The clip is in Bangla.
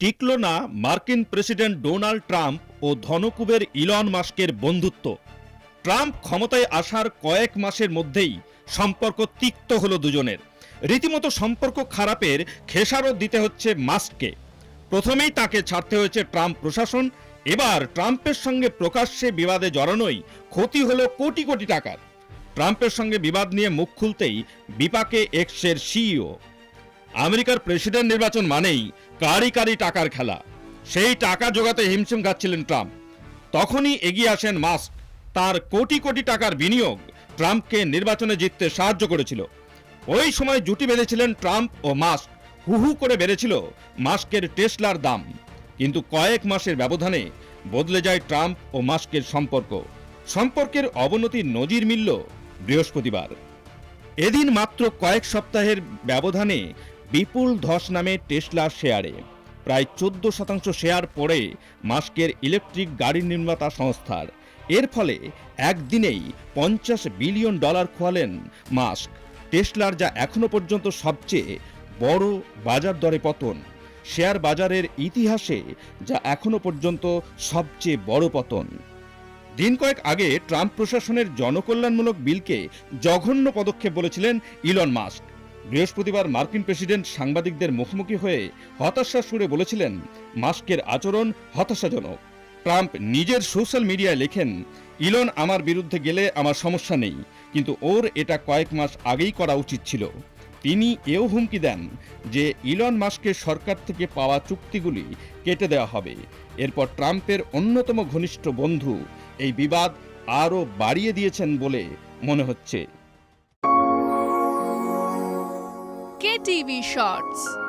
টিকল না মার্কিন প্রেসিডেন্ট ডোনাল্ড ট্রাম্প ও ধনকুবের ইলন মাস্কের বন্ধুত্ব। ট্রাম্প ক্ষমতায় আসার কয়েক মাসের মধ্যেই সম্পর্ক তিক্ত হলো দুজনের। রীতিমতো সম্পর্ক খারাপের খেসারত দিতে হচ্ছে মাস্ককে। প্রথমেই তাকে ছাড়তে হয়েছে ট্রাম্প প্রশাসন। এবার ট্রাম্পের সঙ্গে প্রকাশ্যে বিবাদে জড়ানোই ক্ষতি হলো কোটি কোটি টাকার। ট্রাম্পের সঙ্গে বিবাদ নিয়ে মুখ খুলতেই বিপাকে এক্সের সিইও। আমেরিকার প্রেসিডেন্ট নির্বাচন মানেই কারি কারি টাকার খেলা। সেই টাকা জোগাতে হিমশিম খাচ্ছিলেন ট্রাম্প। তখনই এগিয়ে আসেন মাস্ক। তার কোটি কোটি টাকার বিনিয়োগ ট্রাম্পকে নির্বাচনে জিততে সাহায্য করেছিল। ওই সময় জুটি বেঁধেছিলেন ট্রাম্প ও মাস্ক। হু হু করে বেড়েছিল মাস্কের টেসলার দাম। কিন্তু কয়েক মাসের ব্যবধানে বদলে যায় ট্রাম্প ও মাস্কের সম্পর্ক। সম্পর্কের অবনতির নজির মিলল বৃহস্পতিবার। এদিন মাত্র কয়েক সপ্তাহের ব্যবধানে বিপুল ধস নামে টেসলার শেয়ারে। প্রায় চোদ্দ শতাংশ শেয়ার পড়ে মাস্কের ইলেকট্রিক গাড়ি নির্মাতা সংস্থার। এর ফলে একদিনেই পঞ্চাশ বিলিয়ন ডলার খোয়ালেন মাস্ক। টেসলার যা এখনও পর্যন্ত সবচেয়ে বড় বাজার দরে পতন। শেয়ার বাজারের ইতিহাসে যা এখনও পর্যন্ত সবচেয়ে বড় পতন। দিন কয়েক আগে ট্রাম্প প্রশাসনের জনকল্যাণমূলক বিলকে জঘন্য পদক্ষেপ বলেছিলেন ইলন মাস্ক। বৃহস্পতিবার মার্কিন প্রেসিডেন্ট সাংবাদিকদের মুখোমুখি হয়ে হতাশার সুরে বলেছিলেন, মাস্কের আচরণ হতাশাজনক। ট্রাম্প নিজের সোশ্যাল মিডিয়ায় লেখেন, ইলন আমার বিরুদ্ধে গেলে আমার সমস্যা নেই, কিন্তু ওর এটা কয়েক মাস আগেই করা উচিত ছিল। তিনি এও হুমকি দেন যে, ইলন মাস্কের সরকার থেকে পাওয়া চুক্তিগুলি কেটে দেওয়া হবে। এরপর ট্রাম্পের অন্যতম ঘনিষ্ঠ বন্ধু এই বিবাদ আরও বাড়িয়ে দিয়েছেন বলে মনে হচ্ছে। TV Shorts.